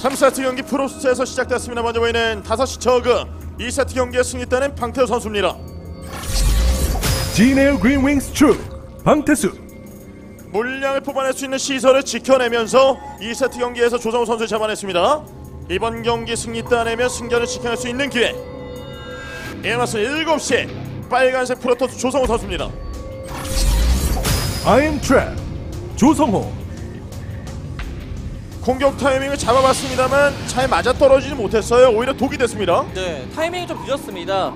3세트 경기 프로스트에서 시작됐습니다. 먼저 보이는 5시 저그 2세트 경기에 승리했다는 방태호 선수입니다. 진에어 그린윙스 축 방태수 물량을 뽑아낼 수 있는 시설을 지켜내면서 2세트 경기에서 조성우 선수 잡아냈습니다. 이번 경기 승리 따내면 승자를 지켜낼 수 있는 기회. 이에 맞서 7시 빨간색 프로토스 조성우 선수입니다. 아임 트랩 조성호 공격 타이밍을 잡아봤습니다,만 잘 맞아 떨어지지 못했어요. 오히려 독이 됐습니다. 네, 타이밍이 좀 늦었습니다.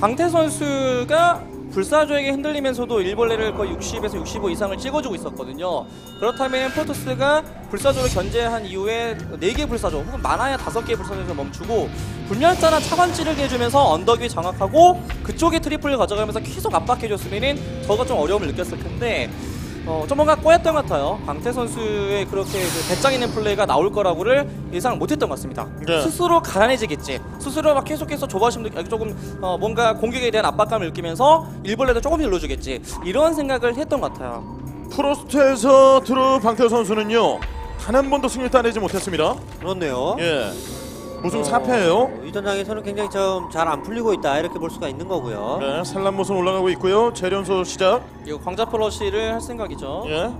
방태 선수가 불사조에게 흔들리면서도 일벌레를 거의 60에서 65 이상을 찍어주고 있었거든요. 그렇다면 포토스가 불사조를 견제한 이후에 4개 불사조 혹은 많아야 5개의 불사조에서 멈추고 불멸자나 차관 찌르게 해주면서 언덕 위 장악하고 그쪽에 트리플을 가져가면서 계속 압박해줬으면 저가 좀 어려움을 느꼈을 텐데 어, 좀 뭔가 꼬였던 것 같아요. 방태 선수의 그렇게 그 배짱 있는 플레이가 나올 거라고를 예상 못했던 것 같습니다. 네. 스스로 가난해지겠지. 스스로 막 계속해서 조바심 느 조금 어, 뭔가 공격에 대한 압박감을 느끼면서 일벌레도 조금 눌러주겠지. 이런 생각을 했던 것 같아요. 프로스트에서 들어 방태호 선수는요. 단 한 번도 승리 따내지 못했습니다. 그렇네요. 예. 무승 어, 4패예요. 이 전장에서는 굉장히 좀 잘 안 풀리고 있다 이렇게 볼 수가 있는 거고요. 네, 산란모선 올라가고 있고요. 재련소 시작. 이거 광자 플러시를 할 생각이죠. 예.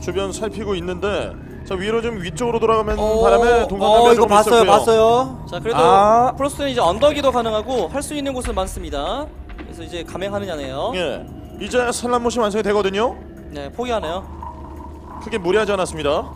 주변 살피고 있는데 자 위로 좀 위쪽으로 돌아가면 어, 바람에 어, 동반자가 이거 봤어요, 봤어요. 자 그래도 아. 프로스는 이제 언덕이도 가능하고 할 수 있는 곳은 많습니다. 그래서 이제 감행하느냐네요. 예. 이제 산란모신 완성이 되거든요. 네 포기하네요. 크게 무리하지 않았습니다.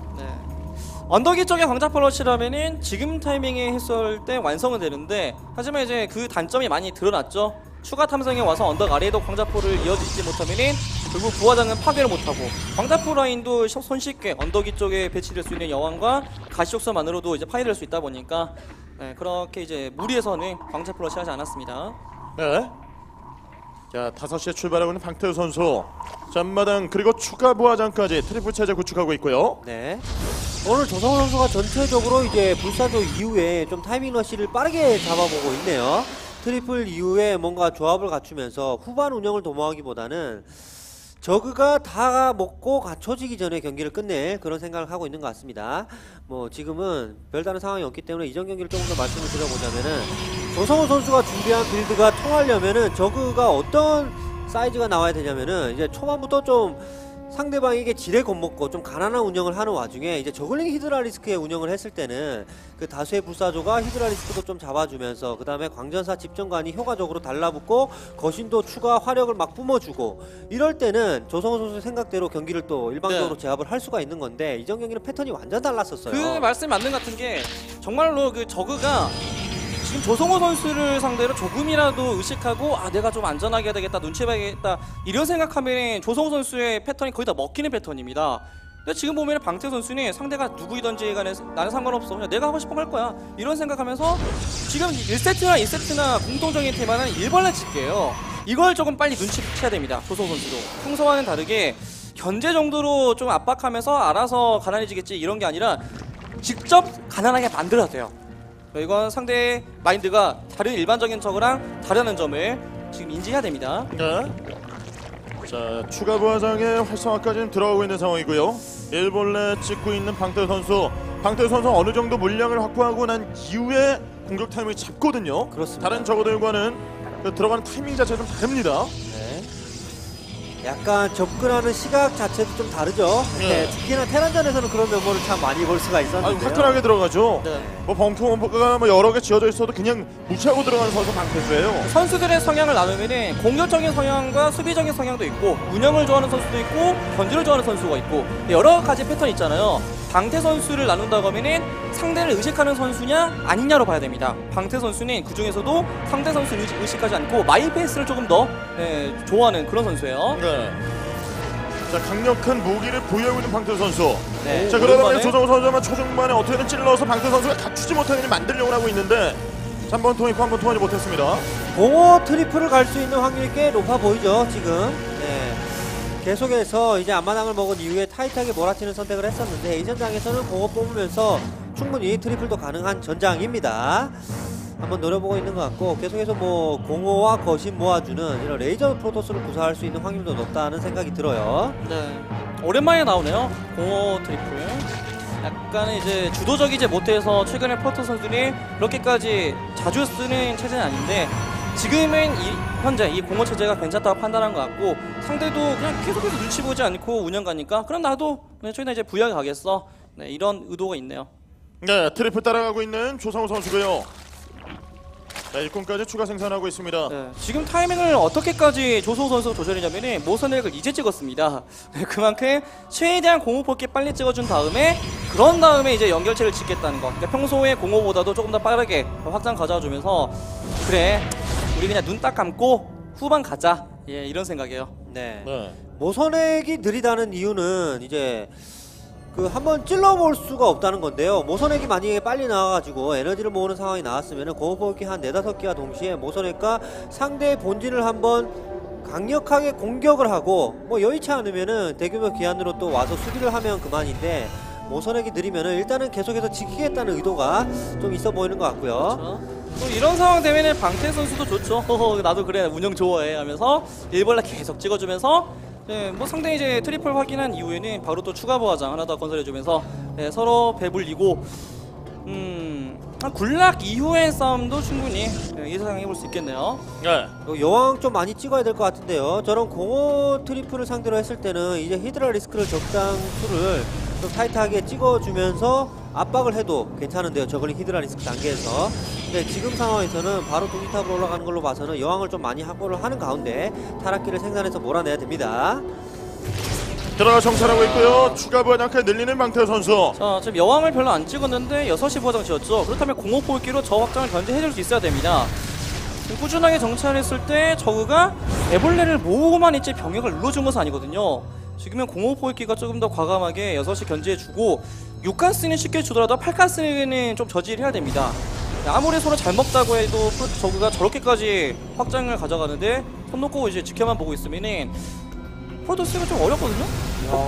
네. 언덕이 쪽에 광자 플러시라면은 지금 타이밍에 했을 때 완성은 되는데 하지만 이제 그 단점이 많이 드러났죠. 추가 탐성에 와서 언덕 아래에도 광자포를 이어지지 못하면은 결국 부하장은 파괴를 못하고 광자포 라인도 셔- 손쉽게 언덕이 쪽에 배치될 수 있는 여왕과 가시옥서만으로도 이제 파괴될 수 있다 보니까 네, 그렇게 이제 무리해서는 광자 플러시 하지 않았습니다. 네. 자, 5시에 출발하고 있는 방태우 선수. 잔마당 그리고 추가 부하장까지 트리플 체제 구축하고 있고요. 네. 오늘 조성호 선수가 전체적으로 이제 불사조 이후에 좀 타이밍 러시를 빠르게 잡아보고 있네요. 트리플 이후에 뭔가 조합을 갖추면서 후반 운영을 도모하기보다는 저그가 다 먹고 갖춰지기 전에 경기를 끝낼 그런 생각을 하고 있는 것 같습니다. 뭐 지금은 별다른 상황이 없기 때문에 이전 경기를 조금 더 말씀을 드려보자면은 조성호 선수가 준비한 빌드가 통하려면은 저그가 어떤 사이즈가 나와야 되냐면은 이제 초반부터 좀 상대방에게 지레 겁먹고 좀 가난한 운영을 하는 와중에 이제 저글링 히드라리스크의 운영을 했을 때는 그 다수의 불사조가 히드라리스크도 좀 잡아주면서 그 다음에 광전사 집정관이 효과적으로 달라붙고 거신도 추가 화력을 막 뿜어주고 이럴 때는 조성호 선수 생각대로 경기를 또 일방적으로 네. 제압을 할 수가 있는 건데 이전 경기는 패턴이 완전 달랐었어요. 그 말씀이 맞는 것 같은 게 정말로 그 저그가 지금 조성호 선수를 상대로 조금이라도 의식하고 아 내가 좀 안전하게 해야 되겠다 눈치 봐야겠다 이런 생각하면 조성호 선수의 패턴이 거의 다 먹히는 패턴입니다. 근데 지금 보면 방태 선수는 상대가 누구이든지 간에 나는 상관없어 그냥 내가 하고 싶은 거할 거야 이런 생각하면서 지금 1세트나 2세트나 공통적인 테마는 일벌레 집게예요 이걸 조금 빨리 눈치채야 됩니다 조성호 선수도 평소와는 다르게 견제 정도로 좀 압박하면서 알아서 가난해지겠지 이런 게 아니라 직접 가난하게 만들어야 돼요. 이건 상대의 마인드가 다른 일반적인 적이랑 다르는 점을 지금 인지해야 됩니다. 네. 자, 추가 부하장의 활성화까지는 들어가고 있는 상황이고요. 일본래 찍고 있는 방태우 선수. 방태우 선수 어느 정도 물량을 확보하고 난 이후에 공격 타이밍을 잡거든요. 그렇습니다. 다른 저거들과는 그 들어가는 타이밍 자체가 좀 다릅니다. 네. 약간 접근하는 시각 자체도 좀 다르죠. 예. 네. 특히나 테란전에서는 그런 면모를 참 많이 볼 수가 아주 있었는데요. 화끈하게 들어가죠. 네. 뭐 벙커가 뭐 여러 개 지어져 있어도 그냥 무시하고 들어가는 선수 방태수예요. 선수들의 성향을 나누면 공격적인 성향과 수비적인 성향도 있고 운영을 좋아하는 선수도 있고 견제를 좋아하는 선수가 있고 여러 가지 패턴이 있잖아요. 방태 선수를 나눈다고 하면은 상대를 의식하는 선수냐 아니냐로 봐야 됩니다. 방태 선수는 그 중에서도 상대 선수 를 의식하지 않고 마이 페이스를 조금 더 예, 좋아하는 그런 선수예요. 네. 자 강력한 무기를 보유하고 있는 방태 선수. 네. 자 그러다 보니 오랜만에 조정우 선수만 초중반에 어떻게든 찔러서 방태 선수가 갖추지 못하게 만들려고 하고 있는데 한번 통했고 한번 통하지 못했습니다. 공호 트리플을 갈 수 있는 확률이 꽤 높아 보이죠 지금 네. 계속해서 이제 앞마당을 먹은 이후에 타이트하게 몰아치는 선택을 했었는데 이 전장에서는 공호 뽑으면서 충분히 트리플도 가능한 전장입니다 한번 노려보고 있는 것 같고 계속해서 뭐 공호와 거신 모아주는 이런 레이저 프로토스를 구사할 수 있는 확률도 높다는 생각이 들어요 네. 오랜만에 나오네요. 공호 트리플. 약간은 이제 주도적이지 못해서 최근에 프로토 선수들이 그렇게까지 자주 쓰는 체제는 아닌데 지금은 이, 현재 이 공허 체제가 괜찮다고 판단한 것 같고 상대도 그냥 계속해서 눈치 보지 않고 운영 가니까 그럼 나도 그냥 저기다 이제 부여하게 가겠어 네, 이런 의도가 있네요. 네, 트리플 따라가고 있는 조상우 선수고요. 자, 일꾼까지 추가 생산하고 있습니다. 네, 지금 타이밍을 어떻게까지 조성우 선수 조절이냐면은 모선액을 이제 찍었습니다. 네, 그만큼 최대한 공호 뽑기 빨리 찍어준 다음에 그런 다음에 이제 연결체를 짓겠다는 거. 그러니까 평소에 공호보다도 조금 더 빠르게 확장 가져와주면서 그래 우리 그냥 눈 딱 감고 후반 가자. 예, 이런 생각이에요. 네. 네. 모선액이 느리다는 이유는 이제 그 한번 찔러볼 수가 없다는 건데요. 모선액이 만약에 빨리 나와가지고 에너지를 모으는 상황이 나왔으면 공업법기 한 네다섯 개와 동시에 모선액과 상대의 본진을 한번 강력하게 공격을 하고 뭐 여의치 않으면은 대규모 기한으로 또 와서 수비를 하면 그만인데 모선액이 느리면은 일단은 계속해서 지키겠다는 의도가 좀 있어 보이는 것 같고요. 그렇죠. 또 이런 상황 되면은 방태 선수도 좋죠. 나도 그래 운영 좋아해 하면서 일벌레 계속 찍어주면서 네, 뭐 상당히 이제 트리플 확인한 이후에는 바로 또 추가 보화장 하나 더 건설해주면서 네, 서로 배불리고 음, 한 굴락 이후의 싸움도 충분히 네, 예상해볼 수 있겠네요. 네. 어, 여왕 좀 많이 찍어야 될 것 같은데요. 저런 공호 트리플을 상대로 했을 때는 이제 히드라 리스크를 적당 수를 좀 타이트하게 찍어주면서 압박을 해도 괜찮은데요. 저걸리 히드라 리스크 단계에서. 근데 지금 상황에서는 바로 동기탑으로 올라가는 걸로 봐서는 여왕을 좀 많이 확보를 하는 가운데 타락기를 생산해서 몰아내야 됩니다. 들어가 정찰하고 있고요. 추가 부하장까지 늘리는 방태 선수. 자, 지금 여왕을 별로 안 찍었는데 6시 보화장 지었죠. 그렇다면 공호 포기로 저 확장을 견제해줄 수 있어야 됩니다. 꾸준하게 정찰했을 때 저그가 애벌레를 모으고만 있지 병력을 눌러준 것은 아니거든요. 지금은 공호 포기가 조금 더 과감하게 6시 견제해주고 6가스는 쉽게 주더라도 8가스는 좀 저지해야 됩니다. 아무리 서로 잘 먹다고 해도 프로- 저그가 저렇게까지 확장을 가져가는데 손 놓고 이제 지켜만 보고 있으면은 프로토스가 좀 어렵거든요.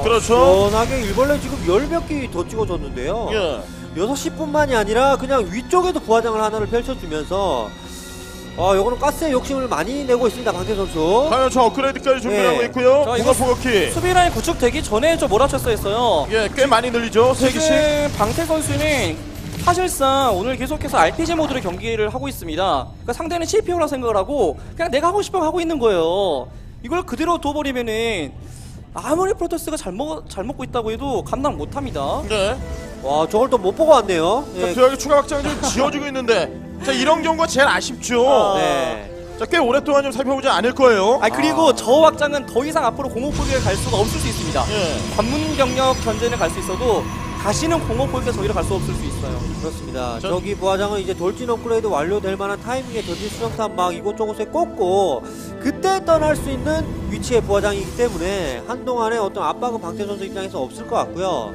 그렇죠. 시원하게 일벌레 지금 열 몇 개 더 찍어줬는데요. 예. 6시뿐만이 아니라 그냥 위쪽에도 부하장을 하나를 펼쳐주면서 아, 요거는 가스의 욕심을 많이 내고 있습니다. 방태 선수. 과연 저 업그레이드까지 준비하고 네. 있고요. 자, 이거 공업 포격기. 수비 라인 구축되기 전에 좀 몰아쳤어 했어요. 예, 꽤 많이 늘리죠. 세 개씩. 방태 선수는 사실상 오늘 계속해서 RPG 모드로 경기를 하고 있습니다. 그러니까 상대는 CPU라 생각을 하고 그냥 내가 하고 싶어 하고 있는 거예요. 이걸 그대로 둬버리면은 아무리 프로토스가 잘, 먹, 잘 먹고 있다고 해도 감당 못합니다. 네. 와, 저걸 또 못 보고 왔네요. 자, 예. 부하기 추가 확장 좀 지어주고 있는데. 자, 이런 경우가 제일 아쉽죠. 네. 자, 꽤 오랫동안 좀 살펴보지 않을 거예요. 아 그리고 저 확장은 더 이상 앞으로 공업포기에 갈 수가 없을 수 있습니다. 예. 관문 경력 견제는 갈 수 있어도 다시는 공업포기가 저기로 갈수 없을 수 있어요. 그렇습니다. 전- 저기 부하장은 이제 돌진 업그레이드 완료될 만한 타이밍에 전진 수정탄 막 이곳저곳에 꽂고 그때 떠날 수 있는 위치의 부하장이기 때문에 한동안에 어떤 압박은 방태 선수 입장에서 없을 것 같고요.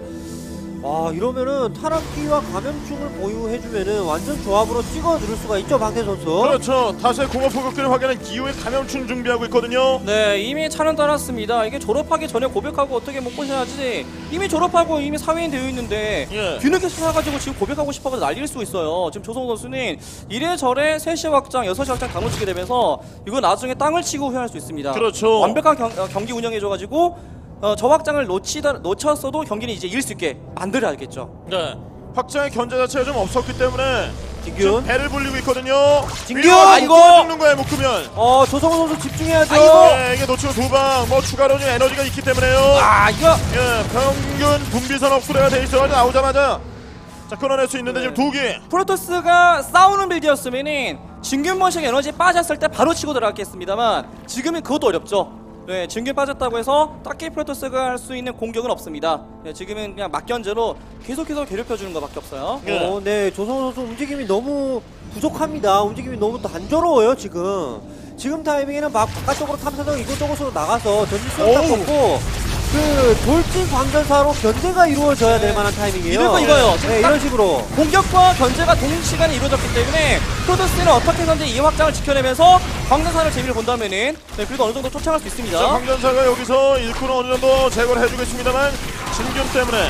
와 이러면은 타락기와 감염충을 보유해주면은 완전 조합으로 찍어 누를 수가 있죠 방태 선수. 그렇죠. 다수의 공업 포격기를 확인한 이후에 감염충 준비하고 있거든요. 네, 이미 차는 따랐습니다. 이게 졸업하기 전에 고백하고 어떻게 못 보셔야지. 이미 졸업하고 이미 사회인 되어 있는데 예. 뒤늦게 찾아가지고 지금 고백하고 싶어서 난릴 수 있어요. 지금 조성우 선수는 이래저래 3시 확장, 6시 확장 당무치게 되면서 이거 나중에 땅을 치고 후회할 수 있습니다. 그렇죠. 완벽한 경, 어, 경기 운영해줘가지고 어, 저 확장을 놓치다, 놓쳤어도 경기는 이제 이길 수 있게 만들어야겠죠. 네. 확장의 견제 자체가 좀 없었기 때문에 지금 진균. 배를 불리고 있거든요. 진균! 위로 아이고! 죽는 거예요, 묶으면. 어 조성호 선수 집중해야죠. 네, 이게 놓치고 두 방, 뭐 추가로 좀 에너지가 있기 때문에요. 아, 이거 예, 평균 분비선 업그레이드가 돼 있어 나오자마자 자 끊어낼 수 있는데 지금 두 개. 프로토스가 싸우는 빌드였으면은 진균머식 에너지 빠졌을 때 바로 치고 들어갔겠습니다만 지금은 그것도 어렵죠. 네, 진균 빠졌다고 해서 딱히 프로토스가 할 수 있는 공격은 없습니다. 네, 지금은 그냥 막견제로 계속해서 괴롭혀주는 것밖에 없어요. 예. 어, 네, 조성호 선수 움직임이 너무 부족합니다. 움직임이 너무 단조로워요, 지금. 지금 타이밍에는 막 바깥쪽으로 탐사정 이곳저곳으로 나가서 전진 오우. 걷고 그 돌진 광전사로 견제가 이루어져야 될 만한 타이밍이에요. 이럴 거 이거예요. 지금 네, 딱- 이런 식으로. 공격과 견제가 동시간에 이루어졌기 때문에 프로토스는 어떻게든지 이 확장을 지켜내면서 광전사를 재미를 본다면은 네, 그래도 어느 정도 쫓아갈 수 있습니다. 자, 황전사가 여기서 일꾼을 어느 정도 제거를 해주고 있습니다만 진균 때문에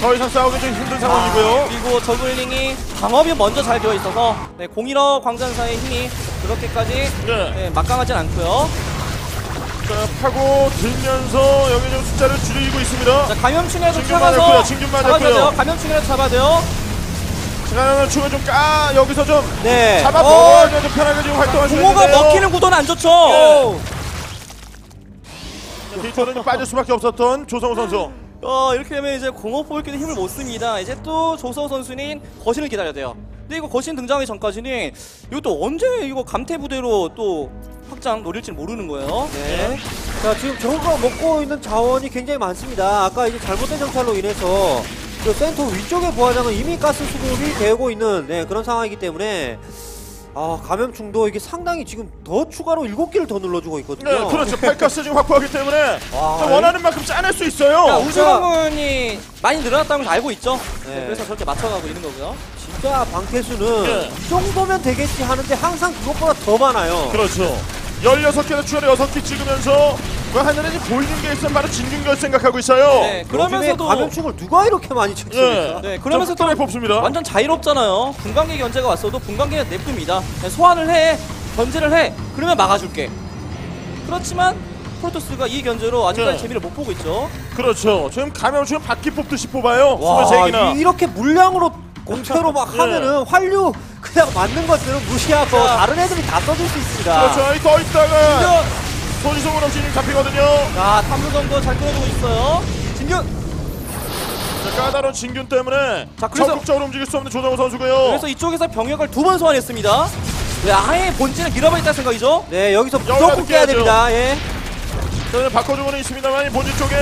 더 이상 싸우기 좀 힘든 상황이고요. 그리고 저글링이 방업이 먼저 잘 되어 있어서 네, 공일어 광전사의 힘이 그렇게까지 네. 네, 막강하진 않고요. 자, 파고 들면서 여기 좀 숫자를 줄이고 있습니다. 자 감염충이라도 진균 차가서 맞았고요, 진균 잡아줘야 맞았고요. 돼요. 감염충이라도 잡아야 돼요. 지나가는 충을 좀 까, 여기서 좀 네. 잡아 어. 먹어야 좀 편하게 지금 활동할 수 공호가 있는데요. 먹히는 구도는 안 좋죠. 오. 자, 뒤쪽으로 좀 빠질 수밖에 없었던 조성우 선수. 어 이렇게 되면 이제 공업 뽑기도 힘을 못 씁니다. 이제 또 조서 선수는 거신을 기다려야 돼요. 근데 이거 거신 등장하기 전까지는 이거 또 언제 이거 감태 부대로 또 확장 노릴지 모르는 거예요. 네. 자, 지금 저가 먹고 있는 자원이 굉장히 많습니다. 아까 이제 잘못된 정찰로 인해서 그 센터 위쪽의 부하장은 이미 가스 수급이 되고 있는 네, 그런 상황이기 때문에 아, 감염충도 이게 상당히 지금 더 추가로 7개를 더 눌러주고 있거든요. 네, 그렇죠. 팔가스 지금 확보하기 때문에 와, 자, 원하는 만큼 짜낼 수 있어요. 자, 우주방문이 많이 늘어났다는 걸 알고 있죠. 네. 네, 그래서 저렇게 맞춰가고 있는 거고요. 진짜 방태수는 네. 이 정도면 되겠지 하는데 항상 그것보다 더 많아요. 그렇죠. 16개에서 추가로 6개 찍으면서 그 하늘에 보이는 게 있으면 바로 진균결 생각하고 있어요. 네, 그러면서도 감염충을 누가 이렇게 많이 예. 찾습니까? 네, 그러면서 또 뽑습니다. 완전 자유롭잖아요. 분광기 견제가 왔어도 분광기는 냅둡니다. 그냥 소환을 해, 견제를 해, 그러면 막아줄게. 그렇지만 프로토스가 이 견제로 아직까지 네. 재미를 못 보고 있죠. 그렇죠. 지금 감염충 바퀴 뽑듯이 뽑아요. 와, 23개나. 이- 이렇게 물량으로 공채로 막 네. 하면은 환류 그냥 맞는 것들은 무시하고 자. 다른 애들이 다 써줄 수 있습니다. 그렇죠. 여기 떠 있다가 진균! 손이성은 없이 지금 잡히거든요. 자, 탐무정도 잘 끌어주고 있어요. 진균! 자, 까다로운 진균 때문에 자, 그래서- 적극적으로 움직일 수 없는 조정우 선수고요. 그래서 이쪽에서 병력을 두 번 소환했습니다. 네, 아예 본진을 밀어버렸다 생각이죠. 네, 여기서 무조건 깨야 깨야죠. 됩니다. 예. 저는 바꿔주고는 있습니다만 본진 쪽에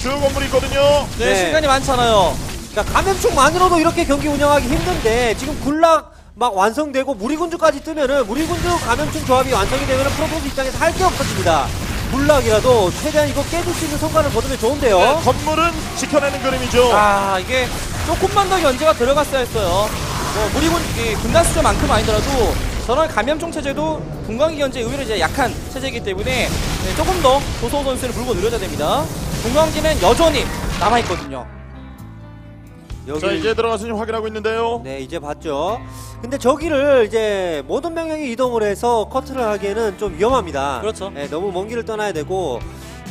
주요 건물이 있거든요. 네, 네. 시간이 많잖아요. 자, 감염충만으로도 이렇게 경기 운영하기 힘든데 지금 군락 막 완성되고 무리군주까지 뜨면은 무리군주 감염충 조합이 완성이 되면은 프로토스 입장에서 할 게 없어집니다. 군락이라도 최대한 이거 깨줄 수 있는 성과를 거두면 좋은데요. 네, 건물은 지켜내는 그림이죠. 아, 이게 조금만 더 견제가 들어갔어야 했어요. 뭐, 무리군, 이 군단 수준만큼 아니더라도 저런 감염종 체제도 분광기 견제 의외로 이제 약한 체제이기 때문에 네, 조금 더 조성호 선수를 물고 늘어져야 됩니다. 분광기는 여전히 남아있거든요. 여기 자 이제 들어가서 확인하고 있는데요. 네 이제 봤죠. 근데 저기를 이제 모든 명령이 이동을 해서 커트를 하기에는 좀 위험합니다. 그렇죠. 네, 너무 먼 길을 떠나야 되고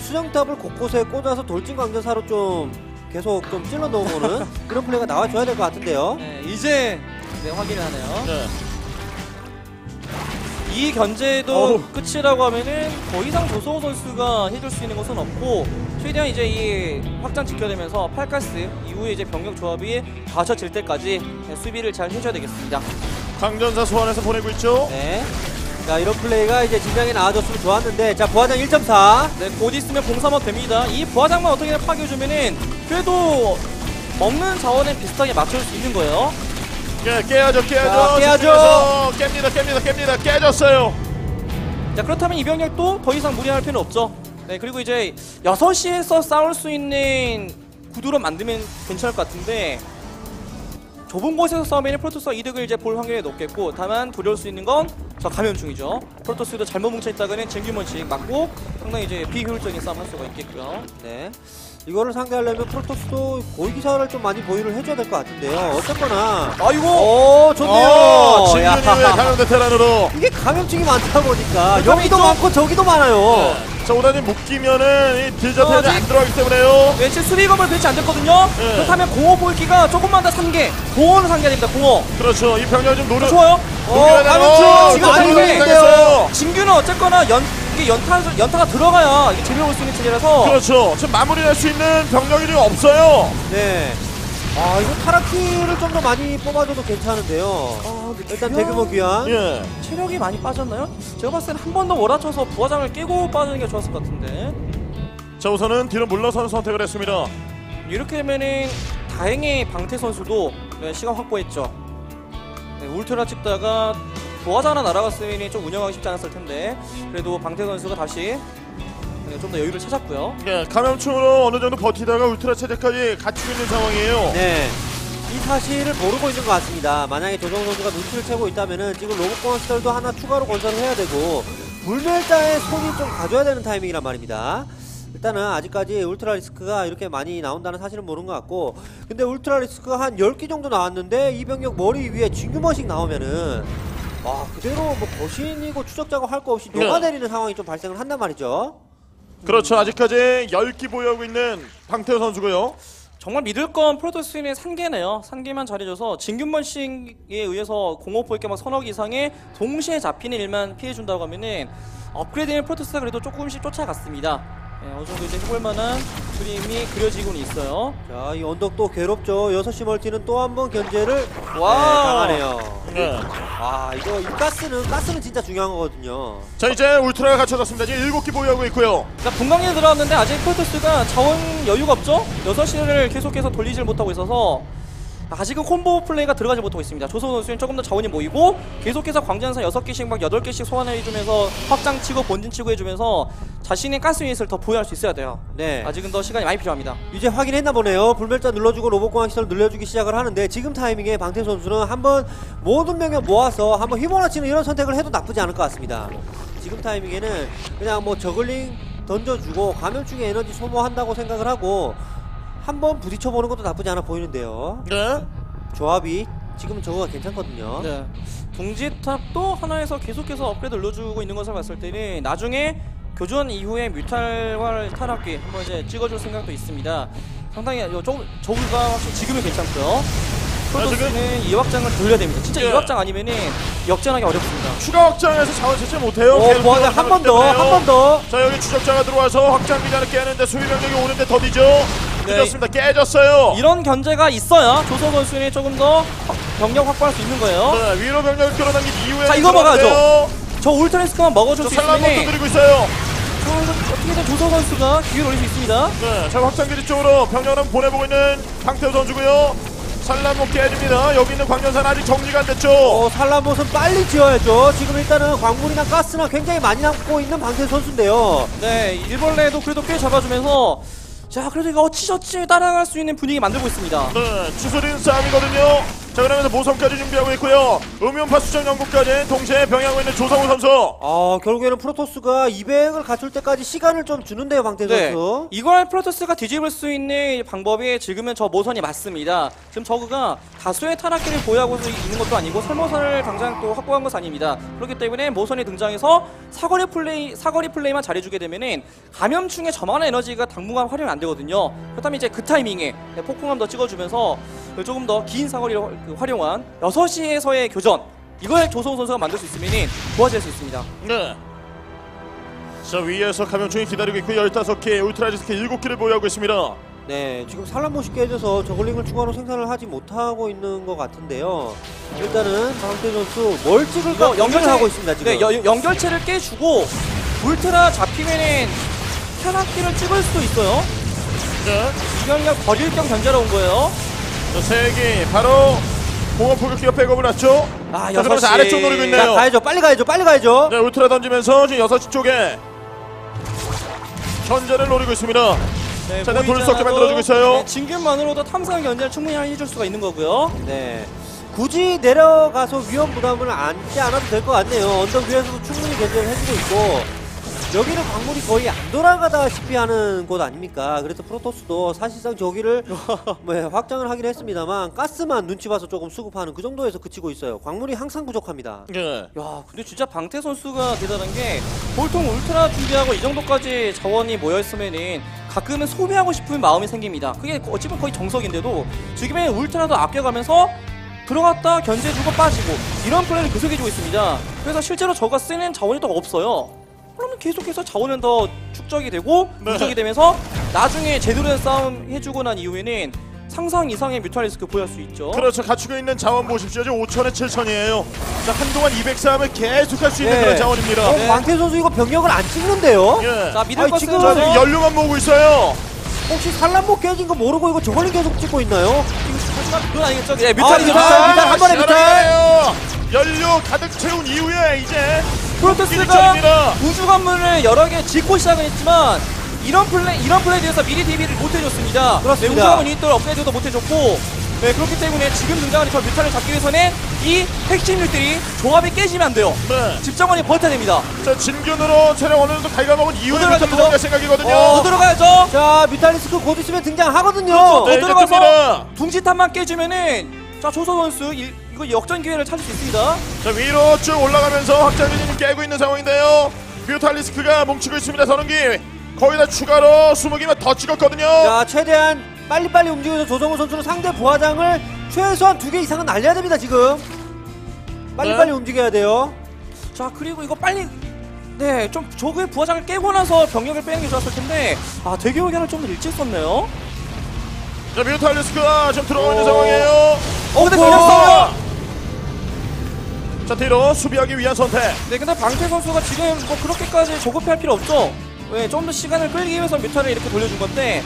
수정탑을 곳곳에 꽂아서 돌진 강전사로 좀 계속 좀 찔러 넣어보는 이런 플레이가 나와줘야 될 것 같은데요. 네, 이제 네, 확인을 하네요. 네. 이 견제도 어우. 끝이라고 하면은 더 이상 조성호 선수가 해줄 수 있는 것은 없고 최대한 이제 이 확장 지켜내면서 팔가스 이후에 이제 병력 조합이 갖춰질 때까지 네, 수비를 잘 해줘야 되겠습니다. 강전사 소환해서 보내고 있죠. 네. 자 이런 플레이가 이제 진작에 나와줬으면 좋았는데 자 부하장 1.4 네, 곧 있으면 공사업 됩니다. 이 부하장만 어떻게든 파괴해주면은 그래도 먹는 자원에 비슷하게 맞출 수 있는 거예요. 예, 깨야죠, 깨야죠. 자, 깨야죠. 집중해서 깹니다, 깹니다, 깹니다. 깨졌어요. 자 그렇다면 이 병력도 더 이상 무리할 필요는 없죠. 네 그리고 이제 6시에서 싸울 수 있는 구도로 만들면 괜찮을 것 같은데 좁은 곳에서 싸우면 프로토스가 이득을 이제 볼 확률이 높겠고 다만 두려울 수 있는 건 저 감염충이죠. 프로토스도 잘못 뭉쳐있다가는 진규먼씩 맞고 상당히 이제 비효율적인 싸움 할 수가 있겠고요. 네. 이거를 상대하려면 프로토스도 고위기사를 좀 많이 보유를 해줘야 될 것 같은데요. 어쨌거나 아이고 오 좋네요. 어, 야. 이후에 강원대 테란으로. 이게 감염증이 많다 보니까 여기도 많고 저기도 많아요. 네. 자, 오다니 묶이면은 이 딜자태이 어, 안 들어가기 때문에요. 왠지 수비검을 배치 안 됐거든요. 네. 그렇다면 공허 볼기가 조금만 더 상계 공허를 상계해야 됩니다. 공허 그렇죠. 이 병력을 좀 노려. 좋아요. 녹여야 되고. 감염충 지금 상대 당했어요. 진규는 어쨌거나 연 이게 연타 연타가 들어가야 이게 재미를 볼수 있는 체제라서 그렇죠. 지금 마무리할 수 있는 병력이 지금 없어요. 네. 아 이거 타락키를 좀 더 많이 뽑아줘도 괜찮은데요. 아, 근데 일단 귀한- 대규모 귀환. 예. 체력이 많이 빠졌나요? 제가 봤을 때는 한 번 더 몰아쳐서 부하장을 깨고 빠지는 게 좋았을 것 같은데 자, 우선은 뒤로 물러서는 선택을 했습니다. 이렇게 되면은 다행히 방태 선수도 네, 시간 확보했죠. 네, 울트라 찍다가 부하장 하나 날아갔으면 좀 운영하기 쉽지 않았을 텐데 그래도 방태 선수가 다시 네, 좀 더 여유를 찾았고요. 예, 감염충으로 어느 정도 버티다가 울트라 체제까지 갖추고 있는 상황이에요. 네. 이 사실을 모르고 있는 것 같습니다. 만약에 조정 선수가 눈치를 채고 있다면은 지금 로봇공학 시설도 하나 추가로 건설을 해야 되고 불멸자의 손이 좀 가져야 되는 타이밍이란 말입니다. 일단은 아직까지 울트라 리스크가 이렇게 많이 나온다는 사실은 모르는 것 같고 근데 울트라 리스크가 한 10기 정도 나왔는데 이 병력 머리 위에 진규머식 나오면은 와 그대로 뭐 거신이고 추적자고 할 거 없이 네. 녹아내리는 상황이 좀 발생을 한단 말이죠. 그렇죠. 아직까지 10기 보유하고 있는 방태호 선수고요. 정말 믿을 건 프로토스인의 산계네요. 산계만 잘해줘서 진균번 씨에 의해서 공업 볼게 막 서너 개 이상의 동시에 잡히는 일만 피해준다고 하면은 업그레이드된 프로토스가 그래도 조금씩 쫓아갔습니다. 예, 어느 정도 이제 해볼 만한 그림이 그려지고는 있어요. 자, 이 언덕도 괴롭죠. 6시 멀티는 또 한 번 견제를 와. 네, 당하네요. 네. 아, 이거 이 가스는 가스는 진짜 중요한 거거든요. 자, 이제 울트라가 갖춰졌습니다. 지금 7기 보유하고 있고요. 그러니까 분광에 들어왔는데 아직 프로토스가 자원 여유가 없죠? 6시를 계속해서 돌리질 못하고 있어서 아직은 콤보 플레이가 들어가지 못하고 있습니다. 조선 선수는 조금 더 자원이 모이고 계속해서 광전사 6개씩 막 8개씩 소환해주면서 확장 치고 본진 치고 해주면서 자신의 가스 유닛을 더 보유할 수 있어야 돼요. 네. 아직은 더 시간이 많이 필요합니다. 이제 확인했나 보네요. 불멸자 눌러주고 로봇공학 시설 늘려주기 시작을 하는데 지금 타이밍에 방태 선수는 한번 모든 명령 모아서 한번 휘몰아치는 이런 선택을 해도 나쁘지 않을 것 같습니다. 지금 타이밍에는 그냥 뭐 저글링 던져주고 감염충의 에너지 소모한다고 생각을 하고 한번 부딪혀 보는 것도 나쁘지 않아 보이는데요. 네. 조합이 지금 저거가 괜찮거든요. 네. 둥지탑도 하나에서 계속해서 업그레이드 눌러주고 있는 것을 봤을 때는 나중에 교전 이후에 뮤탈활 탈압기 한번 이제 찍어줄 생각도 있습니다. 상당히 요 조, 저우가 확실히 지금은 괜찮고요. 프로토스는 이 확장을 돌려야 됩니다. 진짜 예. 이 확장 아니면은 역전하기 어렵습니다. 추가 확장에서 자원 채취 못해요. 오, 계속 뭐 한번 더. 한 번 더. 자, 여기 추적자가 들어와서 확장 기간을 깨는데 수비 병력이 오는데 더디죠. 네. 늦었습니다. 깨졌어요. 이런 견제가 있어야 조선 선수는 조금 더 병력 확보할 수 있는 거예요. 네, 위로 병력을 끌어당긴 이후에 자, 이거 들어가는데요. 먹어야죠. 저 울트라리스크만 먹어줄 저수 산란목도 있으면 드리고 있어요. 어떻게든 조선 선수가 기회를 올릴 수 있습니다. 네, 자 확장기지 쪽으로 병력을 한번 보내보고 있는 방태호 선수고요. 산란목 깨집니다. 여기 있는 광전산 아직 정리가 안 됐죠. 어, 산란못은 빨리 지어야죠. 지금 일단은 광물이나 가스나 굉장히 많이 남고 있는 방태 선수인데요. 네, 일벌레도 그래도 꽤 잡아주면서 자, 그래도 이거 어찌저찌 따라갈 수 있는 분위기 만들고 있습니다. 네, 추스린 싸움이거든요. 자 그러면서 모성까지 준비하고 있고요. 음연파 수정 연구까지 동시에 병행하고 있는 조성우 선수. 아, 결국에는 프로토스가 200을 갖출 때까지 시간을 좀 주는데요, 방태 네, 선수. 이걸 프로토스가 뒤집을 수 있는 방법이 지금은 저 모선이 맞습니다. 지금 저그가 다수의 타락기를 보유하고 있는 것도 아니고 설모선을 당장 또 확보한 것은 아닙니다. 그렇기 때문에 모선이 등장해서 사거리 플레이 사거리 플레이만 잘해주게 되면은 감염충의 저만한 에너지가 당분간 활용이 안 되거든요. 그렇다면 이제 그 타이밍에 네, 폭풍함 더 찍어주면서 조금 더 긴 사거리를 활- 그 활용한 6시에서의 교전 이걸 조성우 선수가 만들 수 있으면 도와줄 수 있습니다. 네. 자 위에서 감염충이 기다리고 있고 15개 울트라지스크 7개를 보유하고 있습니다. 네, 지금 산란못이 깨져서 저글링을 추가로 생산을 하지 못하고 있는 것 같은데요. 일단은 방태 선수 뭘 찍을까 연결을 하고 있습니다, 지금. 네, 여- 연결체를 깨주고 울트라 잡히면은 타락기를 찍을 수도 있어요. 네. 이병력 버릴 겸 견제로 온 거예요. 자 세기 바로 공업 포격기가 백업을 했죠. 아, 자, 그러면서. 아래쪽 노리고 자, 있네요. 가야죠. 빨리 가야죠. 빨리 가야죠. 네, 울트라 던지면서 지금 6시 쪽에 현재를 노리고 있습니다. 네, 자, 일단 보이지 돌 썩게 않아도, 만들어주고 있어요. 네, 진균만으로도 탐사형 견제를 충분히 해줄 수가 있는 거고요. 네. 굳이 내려가서 위험 부담을 안지 않아도 될 것 같네요. 언덕 위에서도 충분히 견제를 해주고 있고 여기는 광물이 거의 안 돌아가다시피 하는 곳 아닙니까? 그래서 프로토스도 사실상 저기를 뭐 확장을 하긴 했습니다만 가스만 눈치 봐서 조금 수급하는 그 정도에서 그치고 있어요. 광물이 항상 부족합니다. 네. 야, 근데 진짜 방태 선수가 대단한 게 보통 울트라 준비하고 이 정도까지 자원이 모여 있으면은 가끔은 소비하고 싶은 마음이 생깁니다. 그게 어찌 보면 거의 정석인데도 지금의 울트라도 아껴가면서 들어갔다 견제주고 빠지고 이런 플레이를 계속해주고 있습니다. 그래서 실제로 저가 쓰는 자원이 더 없어요. 그러면 계속해서 자원은 더 축적이 되고 네. 누적이 되면서 나중에 제대로 된 싸움 해주고 난 이후에는 상상 이상의 뮤탈리스크 보여할 수 있죠. 그렇죠. 갖추고 있는 자원 보십시오. 지금 5천에 7천이에요. 자, 한동안 200싸움을 계속할 수 있는 네. 그런 자원입니다. 어, 네. 방태 선수 이거 병력을 안 찍는데요? 예. 자, 아니, 것은 지금 자, 지금 연료만 모으고 있어요. 혹시 산란목 깨진 거 모르고 이거 저걸링 계속 찍고 있나요? 하지만 그건 아니겠죠. 예, 아, 뮤탈이 뮤탈, 뮤탈. 뮤탈 한 번에 뮤탈! 연료 가득 채운 이후에 이제 프로토스가. 우주 관문을 여러 개 짓고 시작은 했지만 이런 플레이 이런 플레이에 대해서 미리 대비를 못 해줬습니다. 그렇습니다. 네, 우주 관문 유닛들 업그레이드도 못 해줬고 네, 그렇기 때문에 지금 등장하는 저 뮤탈을 잡기 위해서는 이 핵심 유닛들이 조합이 깨지면 안 돼요. 네. 집정관이 버텨야 됩니다. 자, 진균으로 체력 어느 정도 갉아먹은 이후에 부터 들어갈 생각이거든요. 어, 들어가야죠. 자, 뮤탈리스크 곧 있으면 등장하거든요. 더 네, 들어가서. 둥지탄만 깨주면은 자 선수 이, 이거 역전 기회를 찾을 수 있습니다. 자, 위로 쭉 올라가면서 확장기지는 깨고 있는 상황인데요. 뮤탈리스크가 뭉치고 있습니다. 선웅기. 거기다 추가로 20개만 더 찍었거든요. 자, 최대한 빨리빨리 움직여서 조성우 선수는 상대 부하장을 최소한 두 개 이상은 날려야 됩니다, 지금. 빨리빨리 네. 움직여야 돼요. 자 그리고 이거 빨리 네 좀 저그의 부하장을 깨고 나서 병력을 빼는 게 좋았을 텐데 아 대기 의견을 좀 일찍 썼네요. 자, 뮤탈리스크가 지금 들어가 있는 오. 상황이에요. 어 근데 자, 걸렸어요. 자, 뒤로 수비하기 위한 선택. 네 근데 방태 선수가 지금 뭐 그렇게까지 조급해 할 필요 없죠. 네, 좀더 시간을 끌기 위해서 뮤타를 이렇게 돌려준 건데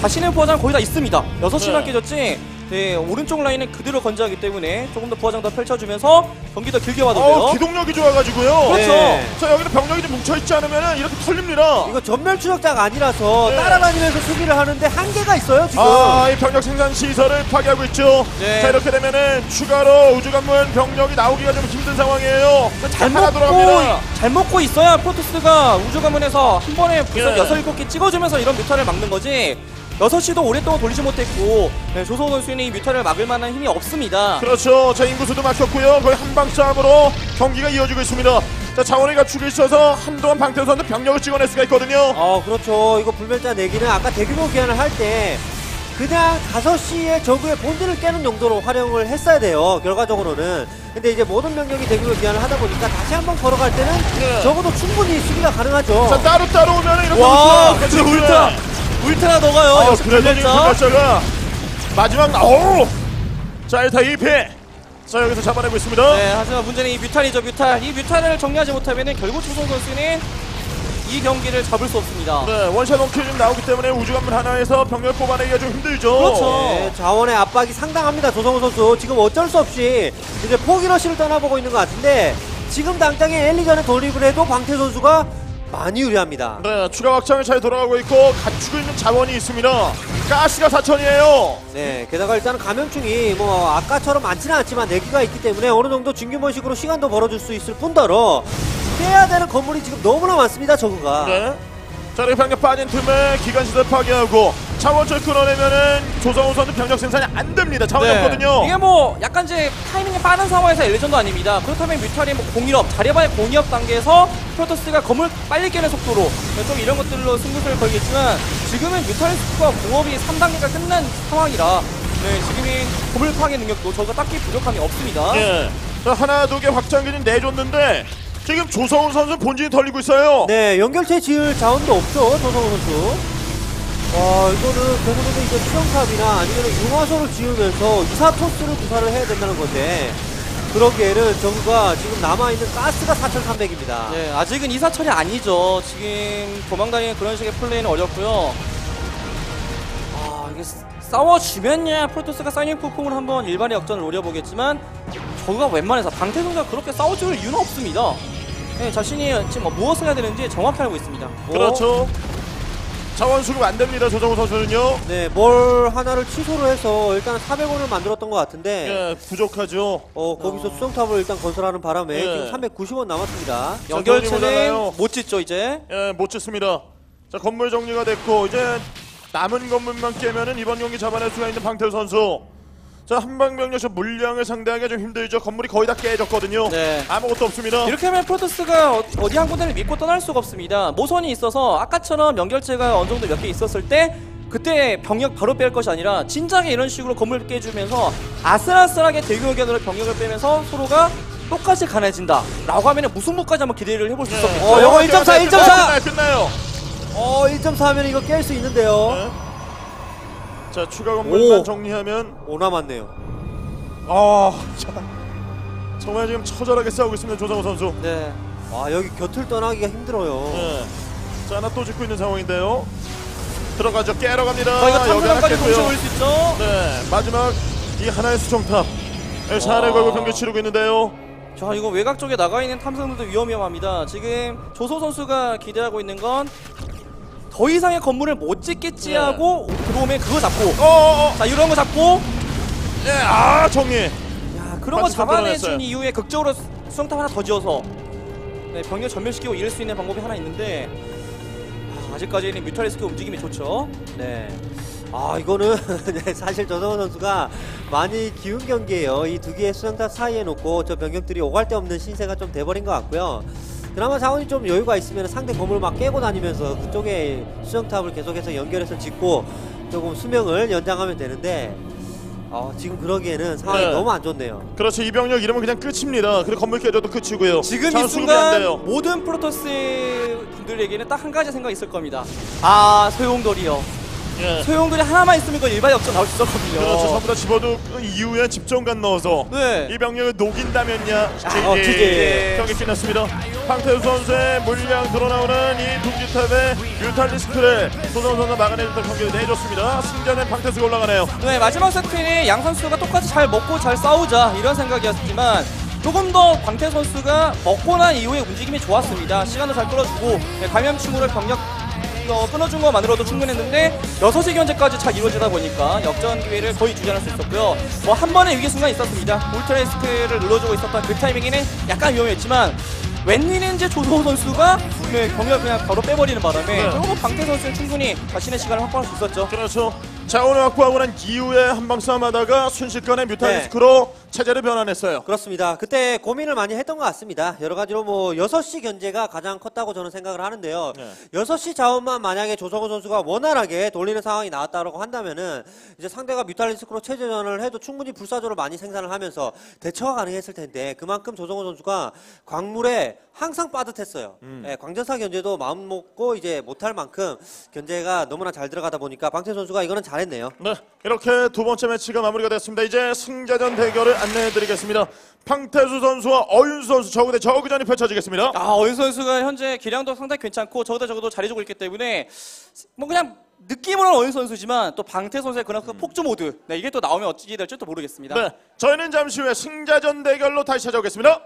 자신의 부하장 거의 다 있습니다. 6시만 네. 깨졌지. 네 오른쪽 라인은 그대로 건재하기 때문에 조금 더 부하장 더 펼쳐주면서 경기 더 길게 와도 돼요. 어, 기동력이 좋아가지고요. 그렇죠. 네. 자, 여기는 병력이 좀 뭉쳐있지 않으면 이렇게 털립니다. 이거 전멸 추적자가 아니라서 네. 따라다니면서 수비를 하는데 한계가 있어요, 지금. 아, 이 병력 생산 시설을 파괴하고 있죠. 네. 자, 이렇게 되면은 추가로 우주관문 병력이 나오기가 좀 힘든 상황이에요. 잘 하나 돌아갑니다. 잘 먹고 있어야 프로토스가 우주 가문에서 한 번에 부서 예. 여섯 일곱 개 찍어주면서 이런 뮤타를 막는 거지. 6시도 오랫동안 돌리지 못했고 네, 조성호 선수는 이 뮤타를 막을 만한 힘이 없습니다. 그렇죠. 자, 인구수도 막혔고요. 거의 한방 싸움으로 경기가 이어지고 있습니다. 자, 자원이 갖추고 있어서 한동안 방태호 선수 병력을 찍어낼 수가 있거든요. 어, 그렇죠. 이거 불멸자 내기는 아까 대규모 기한을 할 때 그냥 5시에 적의 본질을 깨는 용도로 활용을 했어야 돼요. 결과적으로는. 근데 이제 모든 병력이 대규모 기한을 하다 보니까 다시 한번 걸어갈 때는 네. 적어도 충분히 수비가 가능하죠. 자, 따로 따로 오면 이렇게 와, 울트라. 근데 울트라, 울트라 넣어가요. 아, 그래도 지금. 불멸자가 마지막 나, 오! 자, 일단 2패. 자, 여기서 잡아내고 있습니다. 네, 하지만 문제는 이 뮤탈이죠, 뮤탈. 이 뮤탈을 정리하지 못하면 결국 조성호 선수는 이 경기를 잡을 수 없습니다. 네, 원샷 원킬이 좀 나오기 때문에 우주관문 하나에서 병력 뽑아내기가 좀 힘들죠. 그렇죠. 네, 자원의 압박이 상당합니다. 조성우 선수 지금 어쩔 수 없이 이제 포기 러시를 떠나보고 있는 것 같은데 지금 당장에 엘리전에 돌입을 해도 광태 선수가 많이 유리합니다. 네, 추가 확장을 잘 돌아가고 있고 갖추고 있는 자원이 있습니다. 가스가 4천이에요. 네, 게다가 일단 감염충이 뭐 아까처럼 많지는 않지만 내기가 있기 때문에 어느 정도 진규모식으로 시간도 벌어줄 수 있을 뿐더러 깨야 되는 건물이 지금 너무나 많습니다. 저거가. 네. 자, 이렇게 병력 빠진 틈에 기관시설 파괴하고 차원철 끊어내면은 조성우 선수 병력 생산이 안 됩니다. 없거든요. 네. 이게 뭐 약간 이제 타이밍이 빠른 상황에서 엘리전도 아닙니다. 그렇다면 뮤탈이 뭐 공일업, 자리바의 공이업 단계에서 프로토스가 검을 빨리 깨는 속도로 좀 이런 것들로 승부를 걸겠지만 지금은 뮤탈리스크와 공업이 3단계가 끝난 상황이라 네, 지금의 검을 파괴 능력도 저가 딱히 부족함이 없습니다. 예. 자, 하나, 두 개 확장기는 내줬는데 지금 조성우 선수 본진이 털리고 있어요. 네, 연결체 지을 자원도 없죠. 조성우 선수. 와, 이거는 결국에는 이제 수영탑이나 아니면 융화소를 지으면서 이사토스를 구사를 해야 된다는 건데 그러기에는 저구가 지금 남아있는 가스가 4,300입니다. 네, 아직은 이사철이 아니죠. 지금 도망다니는 그런 식의 플레이는 어렵고요. 아, 이게 싸- 싸워주면야 프로토스가 사이닝 폭풍을 한번 일반의 역전을 노려보겠지만 저가 웬만해서 방태동과 그렇게 싸워줄 이유는 없습니다. 네, 자신이 지금 뭐 무엇을 해야 되는지 정확히 알고 있습니다. 뭐, 그렇죠. 자원 수급 안 됩니다. 조성우 선수는요. 네, 뭘 하나를 취소를 해서 일단 400원을 만들었던 것 같은데 예, 부족하죠. 어, 거기서 수영탑을 일단 건설하는 바람에 예. 지금 390원 남았습니다. 연결체는. 못 짓죠 이제. 예, 못 짓습니다. 자, 건물 정리가 됐고 이제 남은 건물만 깨면은 이번 경기 잡아낼 수가 있는 방태우 선수. 자, 한방병력에서 물량을 상대하기가 좀 힘들죠. 건물이 거의 다 깨졌거든요. 네. 아무것도 없습니다. 이렇게 하면 프로토스가 어- 어디 한 군데를 믿고 떠날 수가 없습니다. 모선이 있어서 아까처럼 연결체가 어느 정도 몇 개 있었을 때 그때 병력 바로 뺄 것이 아니라 진작에 이런 식으로 건물 깨주면서 아슬아슬하게 대규모 견으로 병력을 빼면서 서로가 똑같이 가해진다 라고 하면 무승부까지 한번 기대를 해볼 수 있었겠죠. 어, 요거 1.4, 1.4. 끝나요, 끝나요. 어, 1.4면 이거 깰 수 있는데요. 네. 자, 추가 건물만 오. 정리하면 오 남았네요. 아, 자, 정말 지금 처절하게 싸우고 있습니다. 조성우 선수. 네. 와, 여기 곁을 떠나기가 힘들어요. 예. 자, 하나 또 짓고 있는 상황인데요. 들어가죠. 깨러 갑니다. 여기 하나 탐사까지 동시에 깼고요. 올수 있죠. 네, 마지막 이 하나의 수정탑. 사례 걸고 경기 치르고 있는데요. 자 이거 외곽 쪽에 나가 있는 탐사들도 위험위험합니다. 지금 조소 선수가 기대하고 있는 건 더 이상의 건물을 못 짓겠지 네. 하고 들어오면 그거 잡고 어, 어, 어. 자 이런 거 잡고 예, 아, 정리. 야 그런 거 잡아내준 이후에 극적으로 수- 수영탑 하나 더 지어서 네, 병력 전멸시키고 이럴 수 있는 방법이 하나 있는데 아, 아직까지는 뮤탈리스크 움직임이 좋죠. 네. 아 이거는 네, 사실 조성호 선수가 많이 기운 경기예요. 이 두 개의 수영탑 사이에 놓고 저 병력들이 오갈 데 없는 신세가 좀 돼버린 것 같고요. 그나마 자원이 좀 여유가 있으면 상대 건물 막 깨고 다니면서 그쪽에 수정탑을 계속해서 연결해서 짓고 조금 수명을 연장하면 되는데 어, 지금 그러기에는 상황이 네. 너무 안 좋네요. 그렇죠. 이병력 이러면 그냥 끝입니다. 그리고 건물 깨져도 끝이고요. 지금 이 순간. 모든 프로토스 분들에게는 딱 한 가지 생각이 있을 겁니다. 아 소용돌이요. 예. 소용돌이 하나만 있으면 이거 일반 역전 나올 수 있었거든요. 그렇죠. 전부 다 집어도 그 이후에 집정관 넣어서 네. 이 병력을 녹인다면야 어, GG. GG. 경기 끝났습니다. 황태우 선수의 물량 드러나오는 이 둥지탑의 뮤탈리스크를 조성 선수가 막아내줬던 경기를 내줬습니다. 승자는 황태수가 올라가네요. 네 마지막 세트는 양 선수가 똑같이 잘 먹고 잘 싸우자 이런 생각이었지만 조금 더 광태 선수가 먹고 난 이후에 움직임이 좋았습니다. 시간도 잘 끌어주고 네, 감염충으로 병력 어, 끊어준 것만으로도 충분했는데 6시 견제까지 잘 이루어지다 보니까 역전 기회를 거의 주지 않을 수 있었고요. 뭐 한 번의 위기 순간이 있었습니다. 울트라리스크를 눌러주고 있었던 그 타이밍에는 약간 위험했지만 웬일인지 조성호 선수가 네, 병력 그냥 바로 빼버리는 바람에 네. 결국 광태 선수는 충분히 자신의 시간을 확보할 수 있었죠. 그렇죠. 자원을 확보하고 난 이후에 한방 싸움하다가 순식간에 뮤탈리스크로 체제를 변환했어요. 그렇습니다. 그때 고민을 많이 했던 것 같습니다. 여러 가지로 뭐 6시 견제가 가장 컸다고 저는 생각을 하는데요. 네. 6시 자원만 만약에 조성호 선수가 원활하게 돌리는 상황이 나왔다고 한다면은 이제 상대가 뮤탈리스크로 체제전을 해도 충분히 불사조를 많이 생산을 하면서 대처가 가능했을 텐데 그만큼 조성호 선수가 광물에 항상 빠듯했어요. 음. 예, 광전사 견제도 마음 먹고 이제 못할 만큼 견제가 너무나 잘 들어가다 보니까 방태 선수가 이거는 잘했네요. 네, 이렇게 두 번째 매치가 마무리가 됐습니다. 이제 승자전 대결을 안내해드리겠습니다. 황태수 선수와 어윤수 선수 저그 대 저그전이 펼쳐지겠습니다. 아, 어윤 선수가 현재 기량도 상당히 괜찮고 저보다 적어도 잘해주고 있기 때문에 뭐 그냥 느낌으로는 어윤 선수지만 또 방태 선수의 그런 그 폭주 모드 네, 이게 또 나오면 어찌 될지 또 모르겠습니다. 네, 저희는 잠시 후에 승자전 대결로 다시 찾아오겠습니다.